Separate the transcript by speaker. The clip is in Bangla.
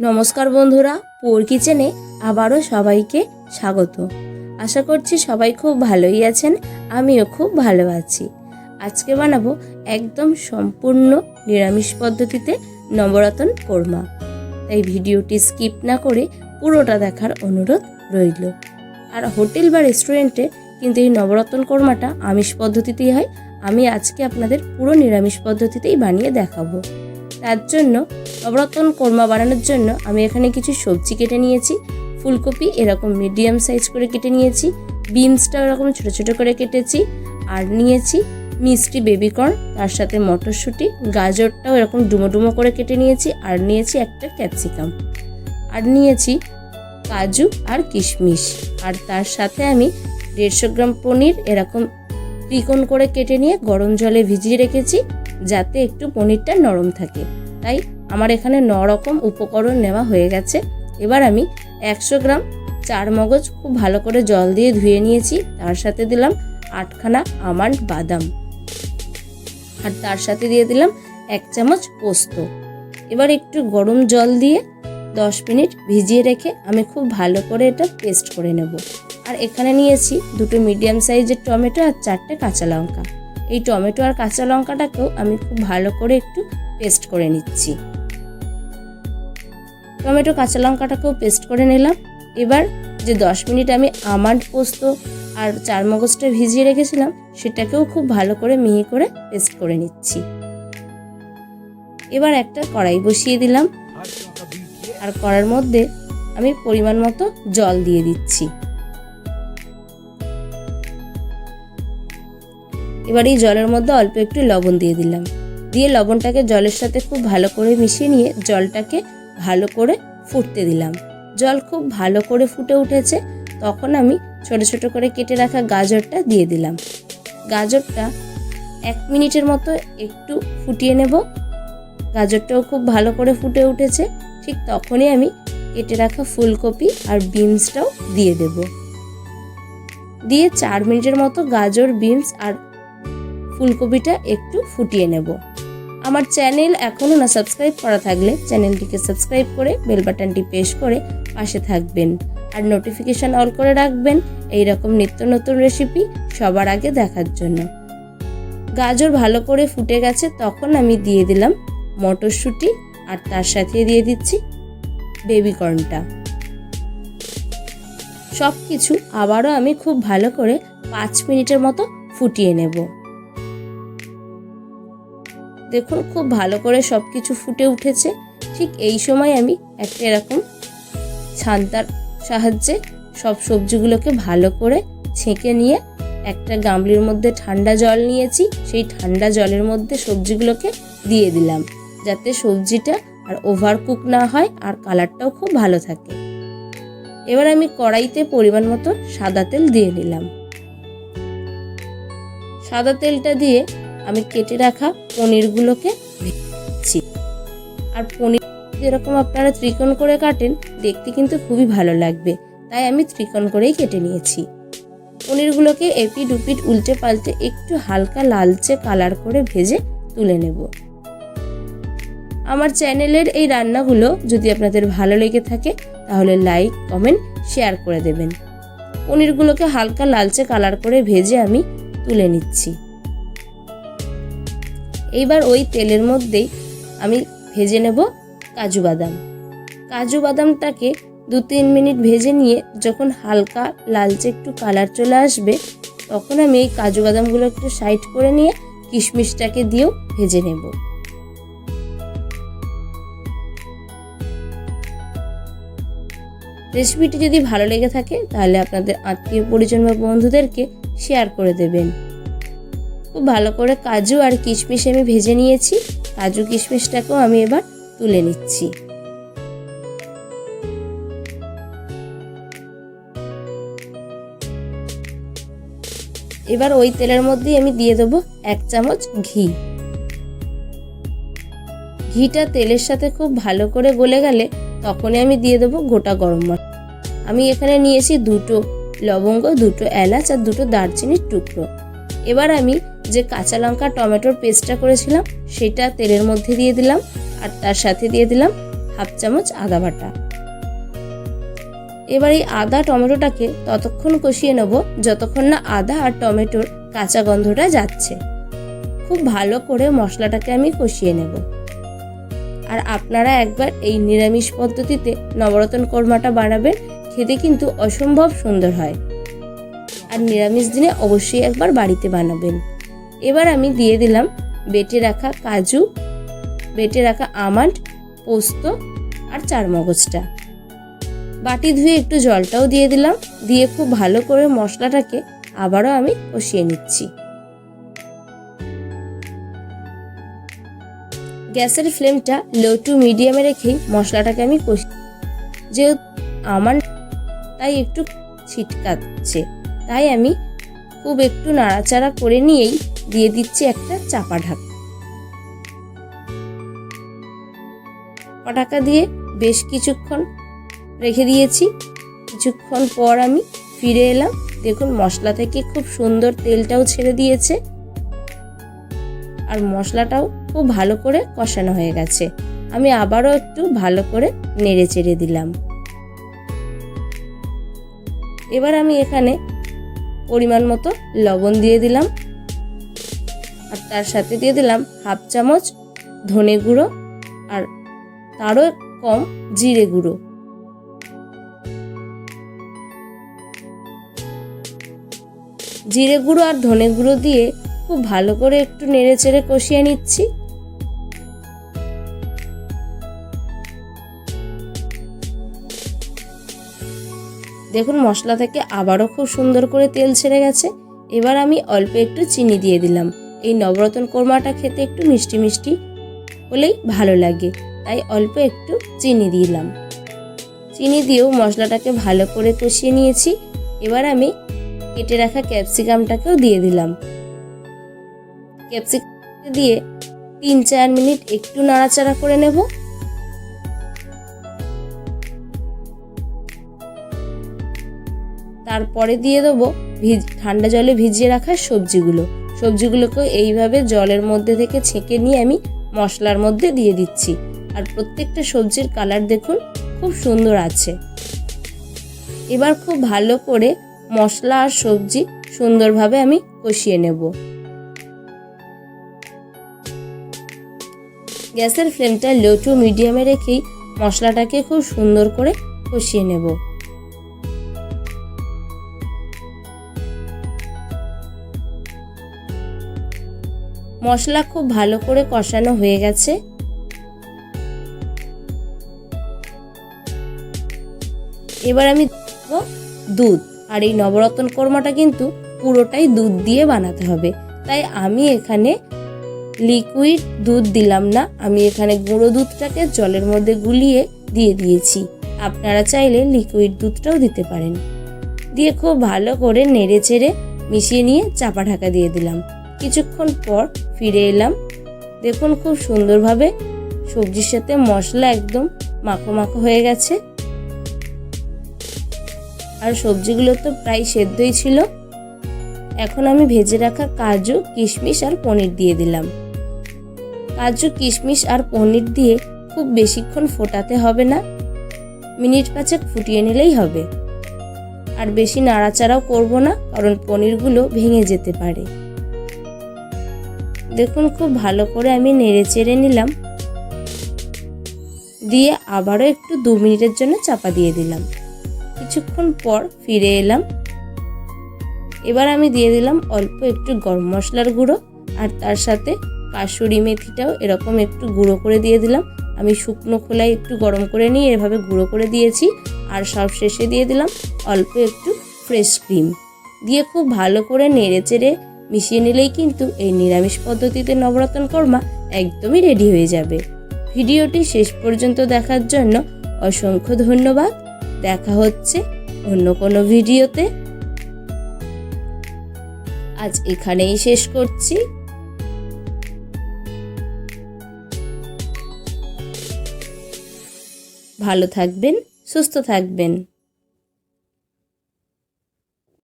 Speaker 1: নমস্কার বন্ধুরা, পোর কিচেনে আবারও সবাইকে স্বাগত। আশা করছি সবাই খুব ভালোই আছেন, আমিও খুব ভালো আছি। আজকে বানাবো একদম সম্পূর্ণ নিরামিষ পদ্ধতিতে নবরত্ন কোরমা। তাই ভিডিওটি স্কিপ না করে পুরোটা দেখার অনুরোধ রইল। আর হোটেল বা রেস্টুরেন্টে কিন্তু এই নবরত্ন কোরমাটা আমিষ পদ্ধতিতেই হয়। আমি আজকে আপনাদের পুরো নিরামিষ পদ্ধতিতেই বানিয়ে দেখাবো। তার জন্য নবরত্ন কোরমা বানানোর জন্য আমি এখানে কিছু সবজি কেটে নিয়েছি, ফুলকপি এরকম মিডিয়াম সাইজ করে কেটে নিয়েছি বিনসটা এরকম ছোটো ছোটো করে কেটেছি, আর নিয়েছি মিষ্টি বেবিকর্ন তার সাথে মটরশুঁটি, গাজরটাও এরকম ডুমো ডুমো করে কেটে নিয়েছি, আর নিয়েছি একটা ক্যাপসিকাম আর নিয়েছি কাজু আর কিশমিশ। আর তার সাথে আমি দেড়শো গ্রাম পনির এরকম ত্রিকোণ করে কেটে নিয়ে গরম জলে ভিজিয়ে রেখেছি, যাতে একটু পনিরটা নরম থাকে। তাই আমার এখানে ন রকম উপকরণ নেওয়া হয়ে গেছে। এবার আমি একশো গ্রাম চার মগজ খুব ভালো করে জল দিয়ে ধুয়ে নিয়েছি। তার সাথে দিলাম আটখানা আমান্ড বাদাম। আর তার সাথে দিয়ে দিলাম এক চামচ পোস্ত। এবার একটু গরম জল দিয়ে দশ মিনিট ভিজিয়ে রেখে আমি খুব ভালো করে এটা পেস্ট করে নেব। আর এখানে নিয়েছি দুটো মিডিয়াম সাইজের টমেটো আর চারটে কাঁচা লঙ্কা। এই টমেটো আর কাঁচা লঙ্কাটাকেও আমি খুব ভালো করে একটু পেস্ট করে নিচ্ছি। টমেটো, কাঁচা লঙ্কাটাকেও পেস্ট করে নিলাম। এবার যে দশ মিনিট আমি আমান্ড পোস্ত আর চার মগজটা ভিজিয়ে রেখেছিলাম, সেটাকেও খুব ভালো করে মিহি করে পেস্ট করে নিচ্ছি। এবার একটা কড়াই বসিয়ে দিলাম। আর কড়ার মধ্যে আমি পরিমাণ মতো জল দিয়ে দিচ্ছি। এবার এই জলের মধ্যে অল্প একটু লবণ দিয়ে দিলাম। দিয়ে লবণটাকে জলের সাথে খুব ভালো করে মিশিয়ে নিয়ে জলটাকে ভালো করে ফুটতে দিলাম। জল খুব ভালো করে ফুটে উঠেছে, তখন আমি ছোট ছোট করে কেটে রাখা গাজরটা দিয়ে দিলাম। গাজরটা এক মিনিটের মতো একটু ফুটিয়ে নেব। গাজরটাও খুব ভালো করে ফুটে উঠেছে, ঠিক তখনই আমি কেটে রাখা ফুলকপি আর বিনসটাও দিয়ে দেব। দিয়ে চার মিনিটের মতো গাজর, বিনস আর ফুলকপিটা একটু ফুটিয়ে নেব। আমার চ্যানেল এখনও না সাবস্ক্রাইব করা থাকলে চ্যানেলটিকে সাবস্ক্রাইব করে বেল বাটনটি প্রেস করে পাশে থাকবেন। আর নোটিফিকেশান অল করে রাখবেন এই রকম নিত্য নতুন রেসিপি সবার আগে দেখার জন্য। গাজর ভালো করে ফুটে গেছে তখন আমি দিয়ে দিলাম মটরশুঁটি আর তার সাথে দিয়ে দিচ্ছি বেবিকর্নটা সব কিছু আবারও আমি খুব ভালো করে পাঁচ মিনিটের মতো ফুটিয়ে নেব। দেখুন, খুব ভালো করে সব কিছু ফুটে উঠেছে। ঠিক এই সময় আমি একটা এরকম ছান্তার সাহায্যে সব সবজিগুলোকে ভালো করে ছেঁকে নিয়ে একটা গামলির মধ্যে ঠান্ডা জল নিয়েছি, সেই ঠান্ডা জলের মধ্যে সবজিগুলোকে দিয়ে দিলাম। যাতে সবজিটা আর ওভার কুক না হয় আর কালারটাও খুব ভালো থাকে। এবার আমি কড়াইতে পরিমাণ মতো সাদা তেল দিয়ে নিলাম সাদা তেলটা দিয়ে আমি কেটে রাখা পনিরগুলোকে ভেজেছি আর পনির যেরকম আপনারা ত্রিকোণ করে কাটেন, দেখতে কিন্তু খুবই ভালো লাগবে। তাই আমি ত্রিকোণ করেই কেটে নিয়েছি। পনিরগুলোকে এপিট উপিট উল্টে পাল্টে একটু হালকা লালচে কালার করে ভেজে তুলে নেব। আমার চ্যানেলের এই রান্নাগুলো যদি আপনাদের ভালো লেগে থাকে, তাহলে লাইক, কমেন্ট, শেয়ার করে দেবেন। পনিরগুলোকে হালকা লালচে কালার করে ভেজে আমি তুলে নিচ্ছি। এইবার ওই তেলের মধ্যেই আমি ভেজে নেব কাজু বাদাম। কাজু বাদামটাকে দু তিন মিনিট ভেজে নিয়ে যখন হালকা লালচে একটু কালার চলে আসবে, তখন আমি এই কাজু বাদামগুলো একটু সাইড করে নিয়ে কিশমিশটাকে দিয়েও ভেজে নেব। রেসিপিটি যদি ভালো লেগে থাকে, তাহলে আপনাদের আত্মীয় পরিজন বা বন্ধুদেরকে শেয়ার করে দেবেন। খুব ভালো করে কাজু আর কিশমিশ আমি ভেজে নিয়েছি। কাজু কিশমিশটাকেও আমি এবার তুলে নিচ্ছি। এবার ওই তেলের মধ্যেই আমি দিয়ে দেবো এক চামচ ঘি। ঘিটা তেলের সাথে খুব ভালো করে গলে গেলে তখনই আমি দিয়ে দেবো গোটা গরম মশলা। আমি এখানে নিয়েছি দুটো লবঙ্গ, দুটো এলাচ আর দুটো দারচিনির টুকরো। এবার আমি যে কাঁচা লঙ্কা টমেটোর পেস্টটা করেছিলাম, সেটা তেলের মধ্যে দিয়ে দিলাম আর তার সাথে দিয়ে দিলাম হাফ চামচ আদা বাটা। এবার এই আদা টমেটোটাকে ততক্ষণ কষিয়ে নেব যতক্ষণ না আদা আর টমেটোর কাঁচা গন্ধটা যাচ্ছে। খুব ভালো করে মশলাটাকে আমি কষিয়ে নেব। আর আপনারা একবার এই নিরামিষ পদ্ধতিতে নবরত্ন কোরমাটা বানাবেন, খেতে কিন্তু অসম্ভব সুন্দর হয়। আর নিরামিষ দিনে অবশ্যই একবার বাড়িতে বানাবেন। এবার আমি দিয়ে দিলাম বেটে রাখা কাজু, বেটে রাখা আমান্ড, পোস্ত আর চারমগজটা বাটি ধুয়ে একটু জলটাও দিয়ে দিলাম, দিয়ে খুব ভালো করে মশলাটাকে আবারও আমি কষিয়ে নিচ্ছি। গ্যাসের ফ্লেমটা লো টু মিডিয়ামে রেখেই মশলাটাকে আমি কষি যেহেতু আমার তাই একটু ছিটকাচ্ছে। তাই আমি খুব একটু নাড়াচাড়া করে নিয়েই দিয়ে দিচ্ছি একটা চাপা ঢাকা। ঢাকা দিয়ে বেশ কিছুক্ষণ রেখে দিয়েছি। কিছুক্ষণ পর আমি ফিরে এলাম। দেখুন, মশলা থেকে খুব সুন্দর তেলটাও ছেড়ে দিয়েছে। আর মশলাটাও খুব ভালো করে কষানো হয়ে গেছে। আমি আবারও একটু ভালো করে নেড়ে চেড়ে দিলাম। এবার আমি এখানে পরিমাণ মতো লবণ দিয়ে দিলাম। আর তার সাথে দিয়ে দিলাম হাফ চামচ ধনে গুঁড়ো আর তারও কম জিরে গুঁড়ো। জিরে গুঁড়ো আর ধনে গুঁড়ো দিয়ে খুব ভালো করে একটু নেড়ে চেড়ে কষিয়ে নিচ্ছি। দেখুন মশলা থেকে আবারও খুব সুন্দর করে তেল ছেড়ে গেছে। এবার আমি অল্প একটু চিনি দিয়ে দিলাম। এই নবরত্ন কোরমাটা খেতে একটু মিষ্টি মিষ্টি হলেই ভালো লাগে। তাই অল্প একটু চিনি দিলাম। চিনি দিয়েও মশলাটাকে ভালো করে কষিয়ে নিয়েছি। এবার আমি কেটে রাখা ক্যাপসিকামটাকেও দিয়ে দিলাম। ক্যাপসিকাম দিয়ে তিন চার মিনিট একটু নাড়াচাড়া করে নেব। তারপরে দিয়ে দেবো ভিজ ঠান্ডা জলে ভিজিয়ে রাখা সবজিগুলো। সবজিগুলোকেও এইভাবে জলের মধ্যে থেকে ছেঁকে নিয়ে আমি মশলার মধ্যে দিয়ে দিচ্ছি। আর প্রত্যেকটা সবজির কালার দেখুন, খুব সুন্দর আছে। এবার খুব ভালো করে মশলা আর সবজি সুন্দরভাবে আমি কষিয়ে নেব। গ্যাসের ফ্লেমটা লো টু মিডিয়ামে রেখেই মশলাটাকে খুব সুন্দর করে কষিয়ে নেব। মশলা খুব ভালো করে কষানো হয়ে গেছে। এবার আমি দুধ। আর এই নবরত্ন কোরমাটা কিন্তু পুরোটাই দুধ দিয়ে বানাতে হবে। তাই আমি এখানে লিকুইড দুধ দিলাম না। আমি এখানে গুঁড়ো দুধটাকে জলের মধ্যে গুলিয়ে দিয়ে দিয়েছি। আপনারা চাইলে লিকুইড দুধটাও দিতে পারেন। দিয়ে খুব ভালো করে নেড়ে চেড়ে মিশিয়ে নিয়ে চাপা ঢাকা দিয়ে দিলাম। কিছুক্ষণ পর ফিরে এলাম। দেখুন খুব সুন্দরভাবে সবজির সাথে মশলা একদম মাখো মাখো হয়ে গেছে। আর সবজিগুলো তো প্রায় সেদ্ধই ছিল। এখন আমি ভেজে রাখা কাজু, কিশমিশ আর পনির দিয়ে দিলাম। কাজু, কিশমিশ আর পনির দিয়ে খুব বেশিক্ষণ ফোটাতে হবে না। মিনিট পাঁচেক ফুটিয়ে নিলেই হবে। আর বেশি নাড়াচাড়াও করব না, কারণ পনিরগুলো ভেঙে যেতে পারে। দেখুন, খুব ভালো করে আমি নেড়ে চেড়ে নিলাম। দিয়ে আবারও একটু দু মিনিটের জন্য চাপা দিয়ে দিলাম। কিছুক্ষণ পর ফিরে এলাম। এবার আমি দিয়ে দিলাম অল্প একটু গরম মশলার গুঁড়ো, আর তার সাথে কাসুরি মেথিটাও এরকম একটু গুঁড়ো করে দিয়ে দিলাম। আমি শুকনো খোলায় একটু গরম করে নিয়ে এভাবে গুঁড়ো করে দিয়েছি, আর সব শেষে দিয়ে দিলাম অল্প একটু ফ্রেশ ক্রিম। দিয়ে খুব ভালো করে নেড়ে চেড়ে মিশিয়ে নিলেই কিন্তু এই নিরামিষ পদ্ধতিতে নবরত্ন কর্মা একদমই রেডি হয়ে যাবে। ভিডিওটি শেষ পর্যন্ত দেখার জন্য অসংখ্য ধন্যবাদ। দেখা হচ্ছে অন্য কোনো ভিডিওতে। আজ এখানেই শেষ করছি। ভালো থাকবেন, সুস্থ থাকবেন।